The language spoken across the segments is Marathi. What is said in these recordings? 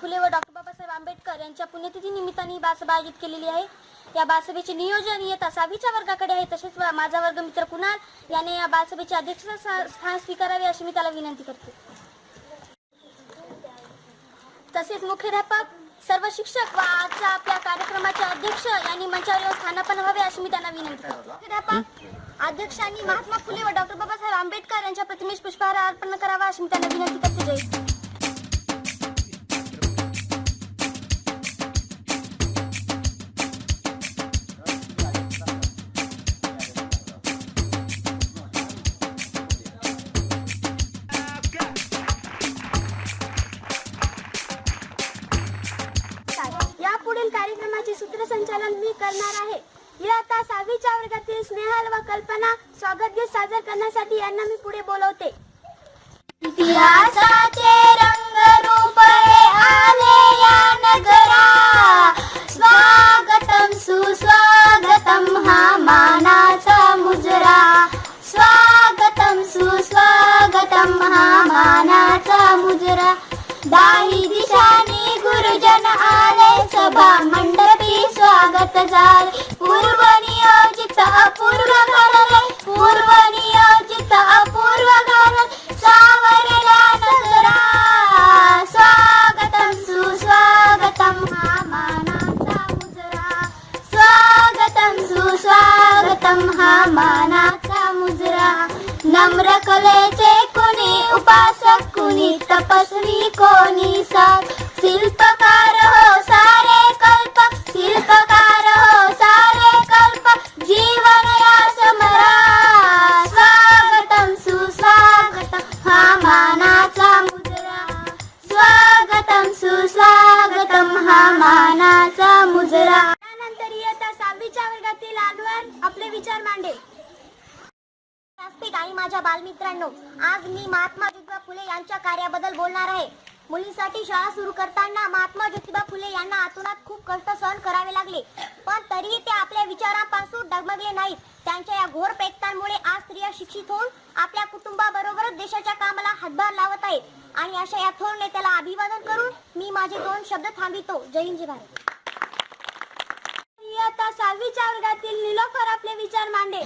फुले व डॉक्टर बाबासाहेब आंबेडकर यांच्या पुण्यतिथी निमित्ताने ही बासभा आयोजित केलेली आहे. या बासभेचे नियोजन येता सहावीच्या वर्गाकडे आहे. तसेच माझा वर्ग मित्र कुणाल याने या बासभेचे अध्यक्ष स्थान स्वीकारावे अशी मी त्याला विनंती करते. तसेच मुख्याध्यापक सर्व शिक्षक व आजच्या आपल्या कार्यक्रमाचे अध्यक्ष यांनी मंचावर येऊन स्थानापन व्हावे अशी मी त्यांना विनंती करते. मुख्याध्यापक अध्यक्षांनी महात्मा फुले व डॉक्टर बाबासाहेब आंबेडकर यांच्या प्रतिमेस पुष्पहार अर्पण करावा अशी मी त्यांना विनंती करते. जय संचालन मी करणार आहे. इयत्ता सहावीच्या वर्गातील स्नेहल व कल्पना स्वागत गीत सादर करण्यासाठी यांना मी पुढे बोलवते. इतिहासाचे रंगरूप हे आले या नगरा. स्वागतम सुस्वागतम हा मानाचा मुजरा. स्वागतम सुस्वागतम हा मानाचा मुजरा. दाही दिशानी गुरुजन आले सभा मंडळ स्वागत झाले पूर्व नियोजित अपूर्व घडले पूर्व नियोजित अपूर्व घडले सावरला नगरा स्वागतम सुस्वागतम हा मानाचा मुजरा. स्वागतम सुस्वागतम हा मानाचा मुजरा. नम्र कलेचे कुणी उपासक कुणी तपस्वी कोणी सार शिल्पकार हो सारे आपले विचार मांडेल व्यासपीठ आणि माझ्या बालमित्रांनो आज मी महात्मा ज्योतिबा फुले यांच्या कार्याबद्दल बोलणार आहे. मुलींसाठी शाळा सुरू करताना महात्मा ज्योतिबा फुले यांना आतुरात खूप कष्ट सहन करावे लागले. पण तरीही ते आपल्या विचारांपासून डगमगले नाहीत. त्यांच्या या घोर प्रयत्नांमुळे आज स्त्रिया शिक्षित होऊन आपल्या कुटुंबाबरोबरच देशाच्या कामाला हातभार लावत आहेत. आणि अशा या थोर नेत्याला अभिवादन करून मी माझे दोन शब्द थांबितो. जय हिंद जय भारत. सहावीच्या वर्गातील निलोफर आपले विचार मांडे.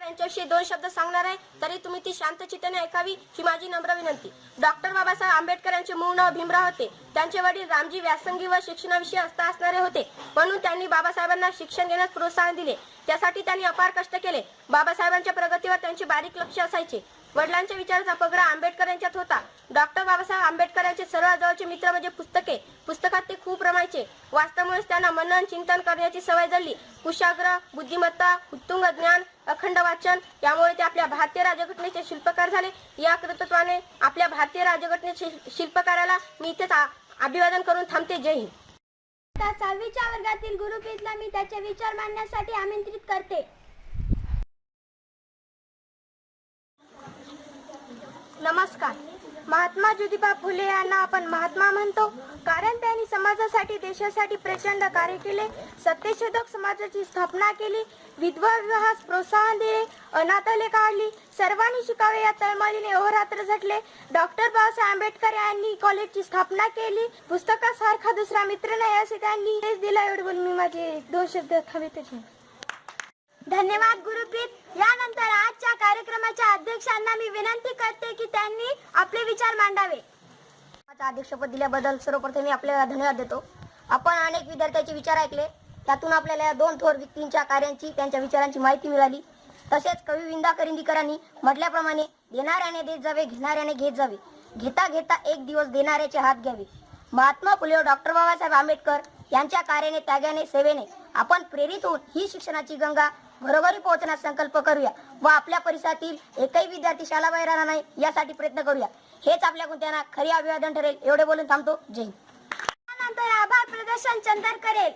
यांच्याविषयी दोन शब्द सांगणार आहे तरी तुम्ही ती शांत चित्ताने ऐकावी ही माझी नम्र विनंती. डॉक्टर बाबासाहेब आंबेडकर यांचे मूळ नाव भीमराव होते. त्यांचे वडील रामजी व्यासंगी व शिक्षणाविषयी आस्था असणारे होते. म्हणून त्यांनी बाबासाहेबांना शिक्षण घेण्यास प्रोत्साहन दिले. त्यासाठी त्यांनी अपार कष्ट केले. बाबासाहेबांच्या प्रगतीवर त्यांचे बारीक लक्ष असायचे. वडिलांच्या विचाराचा पगडा आंबेडकर यांच्यात होता. डॉक्टर बाबासाहेब आंबेडकर यांचे सर्वात जवळचे मित्र म्हणजे पुस्तके. पुस्तकात ते खूप रमायचे. वास्तवमुळेच त्यांना मनन चिंतन करण्याची सवय जडली. कुशाग्र बुद्धिमत्ता उत्तुंग ज्ञान अखंड वाचन यामुळे ते आपल्या भारतीय राजघटनेचे शिल्पकार झाले. या कृतत्वाने आपल्या भारतीय राजघटनेचे शिल्पकाराला मी इथेच अभिवादन करून थांबते. जय हिंद. सहावीच्या वर्गातील गुरुप्रीतला मी त्याचे विचार मांडण्यासाठी आमंत्रित करते. नमस्कार. महात्मा ज्योतिबा फुले यांना आपण महात्मा म्हणतो. कारण त्यांनी समाजासाठी देशासाठी प्रचंड कार्य केले. सत्यशोधक समाजाची स्थापना केली. विधवा विवाहास प्रोत्साहन दिले. अनाथले काढली. सर्वांनी शिकावे या तळमळीने अहोरात्र झटले. डॉक्टर बाबासाहेब आंबेडकर यांनी कॉलेजची स्थापना केली. पुस्तकासारखा दुसरा मित्र नाही असे त्यांनी दिला. एवढे बोलून मी माझे दोन शब्द थांबते धन्यवाद गुरुप्रीत. यानंतर आजच्या कार्यक्रमाच्या अध्यक्षांना मी विनंती करते की त्यांनी आपले विचार मांडावे. अध्यक्षपद दिल्याबद्दल सर्वप्रथम मी आपल्याला धन्यवाद देतो. आपण अनेक विद्यार्थ्यांचे विचार ऐकले. त्यातून आपल्याला या दोन थोर व्यक्तींच्या कार्यांची त्यांच्या विचारांची माहिती मिळाली. तसेच कवी विंदा करिंदीकरांनी म्हटल्याप्रमाणे देणाऱ्याने देत जावे घेणाऱ्याने घेत जावे. घेता घेता एक दिवस देणाऱ्याचे हात घ्यावे. महात्मा फुले डॉक्टर बाबासाहेब आंबेडकर यांच्या कार्याने त्यागाने सेवेने आपण प्रेरित होऊन ही शिक्षणाची गंगा घरोघरी पोहोचण्यास संकल्प करूया व आपल्या परिसरातील एकही विद्यार्थी शाळाबाहेर राहणार नाही यासाठी प्रयत्न करूया. हेच आपल्या गुंत्यांना खरी अभिवादन ठरेल. एवढे बोलून थांबतो. जय त्यानंतर आभार प्रदर्शन चंदर करेल.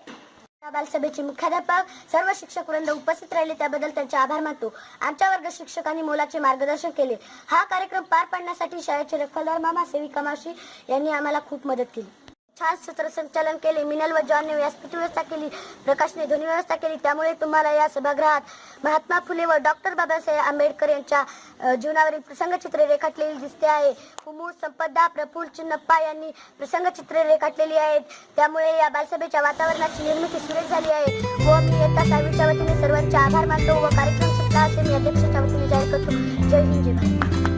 बालसभेचे मुख्याध्यापक सर्व शिक्षक वृंद उपस्थित राहिले त्याबद्दल त्यांचे आभार मानतो. आमच्या वर्ग शिक्षकांनी मोलाचे मार्गदर्शन केले. हा कार्यक्रम पार पाडण्यासाठी शाळेचे रखलदार मामा सेविका मावशी यांनी आम्हाला खूप मदत केली. छान सूत्रसंचालन केले. मिनल व जॉनने व्यासपीठ व्यवस्था केली. प्रकाशने ध्वनी व्यवस्था केली. त्यामुळे तुम्हाला या सभागृहात महात्मा फुले व डॉक्टर बाबासाहेब आंबेडकर यांच्या जीवनावरील प्रसंगचित्रे रेखाटलेली दिसते आहे. कुमूळ संपदा प्रफुल्ल चिन्नप्पा यांनी प्रसंगचित्रे रेखाटलेली आहेत. त्यामुळे या बालसभेच्या वातावरणाची निर्मिती सुरेख झाली आहे. व मी येता सावीच्या वतीने सर्वांचे आभार मानतो व कार्यक्रम सुटला असे मी अध्यक्षाच्या वतीने जाहीर करतो. जय हिंद जय भारत.